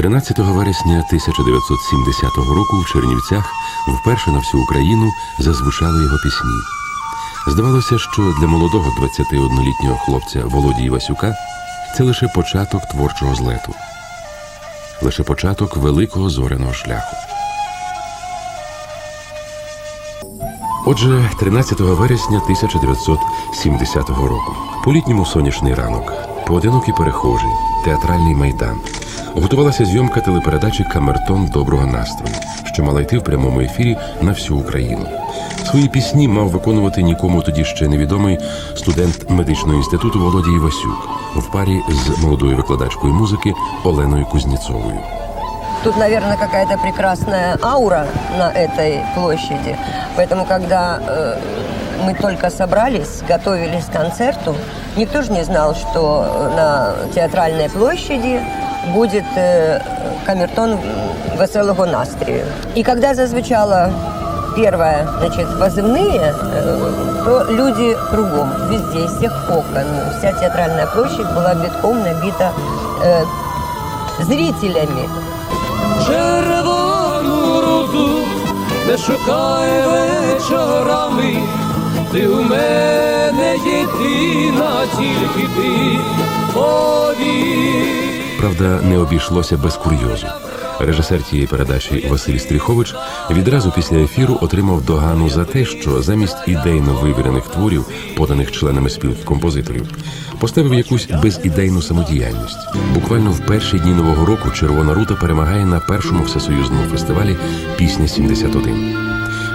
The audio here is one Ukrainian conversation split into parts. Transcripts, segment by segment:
13 вересня 1970 року в Чернівцях вперше на всю Україну зазвучали його пісні. Здавалося, що для молодого 21-літнього хлопця Володі Івасюка це лише початок творчого злету, лише початок великого зоряного шляху. Отже, 13 вересня 1970 року, по літньому сонячний ранок, поодинокий перехожий, театральний майдан Готувалася зйомка телепередачі Камертон доброго настрою, що мала йти в прямому ефірі на всю Україну. Свої пісні мав виконувати нікому тоді ще невідомий студент медичного інституту Володій Івасюк в парі з молодою викладачкою музики Оленою Кузніцовою. Тут, наверное, какая-то прекрасная аура на этой площади. Поэтому, когда э, мы только собрались, готовились к концерту, никто же не знал, что на театральной площади будет э, камертон веселого настрою. И когда зазвучало первое, значит, позывные, э, то люди кругом, везде, из всех окон, вся театральная площадь была битком набита э, зрителями. червону руду, не шукай вечорами, ти у мене єдина, тільки ти повір. Правда, не обійшлося без курйозу. Режисер цієї передачі Василь Стріхович відразу після ефіру отримав догану за те, що замість ідейно вивірених творів, поданих членами спілки композиторів, поставив якусь безідейну самодіяльність. Буквально в перші дні нового року Червона рута перемагає на першому всесоюзному фестивалі Пісня 71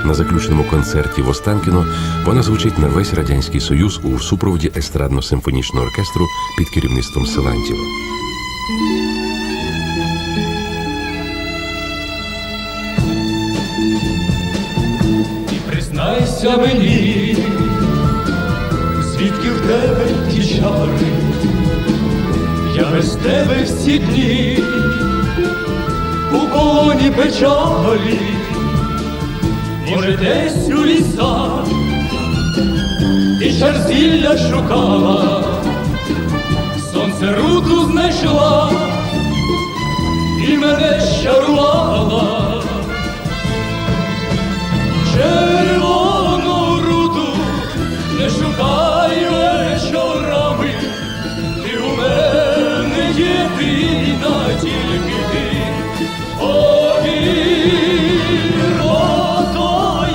На заключному концерті в Останкіно вона звучить на весь радянський союз у супроводі естрадно-симфонічного оркестру під керівництвом Силантєва. І признайся мені, звідки в тебе ті чари, я без тебе всі дні, у полоні печалі, може десь у лісах, ти шарзілля шукала, сонце руду знайшла, мене щарувала. Червону руду не шукай вечорами, ти у мене єдина, тільки ти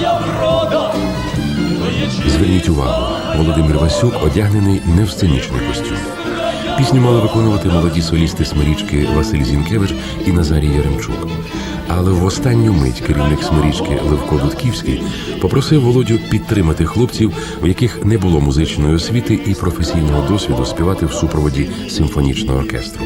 я врода, Зверніть увагу, Володимир Васюк одягнений не в сценічний костюм. Пісню мали виконувати молоді солісти Смирічки Василь Зінкевич і Назарій Яремчук. Але в останню мить керівник Смирічки Левко Дудківський попросив Володю підтримати хлопців, у яких не було музичної освіти і професійного досвіду співати в супроводі симфонічного оркестру.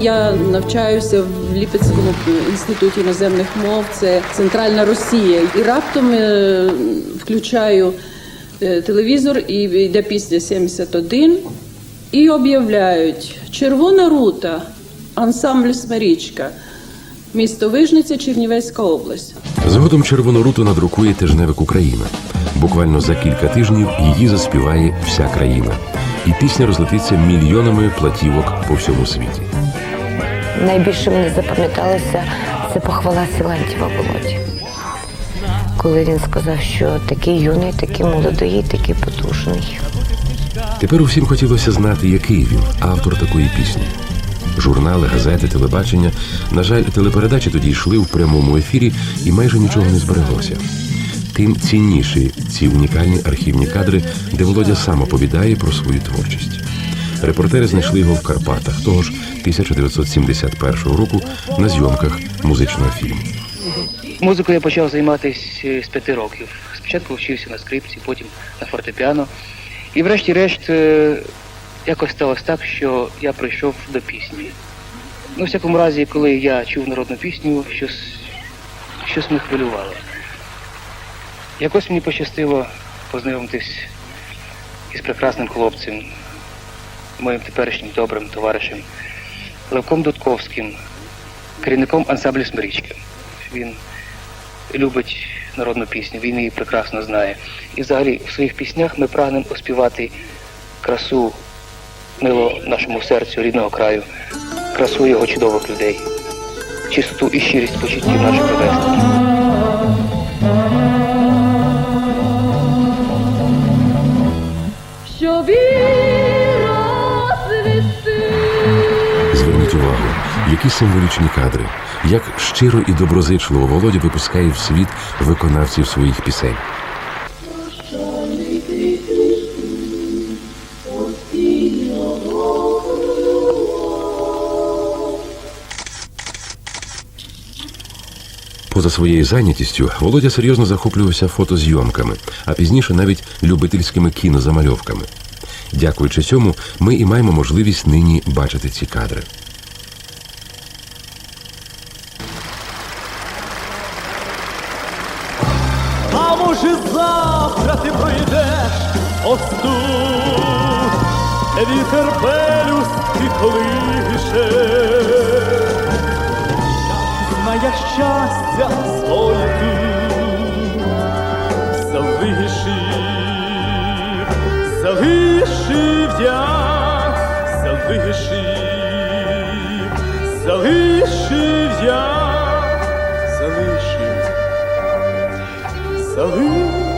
Я навчаюся в Ліпецькому інституті іноземних мов, це центральна Росія. І раптом е, включаю телевізор і йде пісня 71 і об'являють Червона рута, ансамбль Смирічка, місто Вижниця, Чернівецька область. Згодом червону руту надрукує тижневик Україна. Буквально за кілька тижнів її заспіває вся країна, і пісня розлетиться мільйонами платівок по всьому світі. Найбільше мені запам'яталося це похвала Силантьєва Володі. Коли він сказав, що такий юний, такий молодий, такий потужний. Тепер усім хотілося знати, який він автор такої пісні. Журнали, газети, телебачення. На жаль, телепередачі тоді йшли в прямому ефірі і майже нічого не збереглося. Тим цінніші ці унікальні архівні кадри, де Володя сам оповідає про свою творчість. Репортери знайшли його в Карпатах того ж 1971 року на зйомках музичного фільму. Музикою я почав займатися з п'яти років. Спочатку вчився на скрипці, потім на фортепіано. І врешті-решт е, якось сталося так, що я прийшов до пісні. Ну, в всякому разі, коли я чув народну пісню, щось, щось мене хвилювало. Якось мені пощастило познайомитись із прекрасним хлопцем, моїм теперішнім добрим товаришем Левком Дудковським, керівником ансамблю Смирічки. Він любить народну пісню, він її прекрасно знає. І взагалі в своїх піснях ми прагнемо оспівати красу мило нашому серцю рідного краю красу його чудових людей, чистоту і щирість почуттів наших ровесників. Які символічні кадри, як щиро і доброзичливо Володя випускає в світ виконавців своїх пісень. Поза своєю зайнятістю Володя серйозно захоплювався фотозйомками, а пізніше навіть любительськими кінозамальовками. Дякуючи цьому, ми і маємо можливість нині бачити ці кадри. Де вітер пелюстки колише. Знає щастя своє тут, залишив, я, залишив, залишив я, залишив. Залишив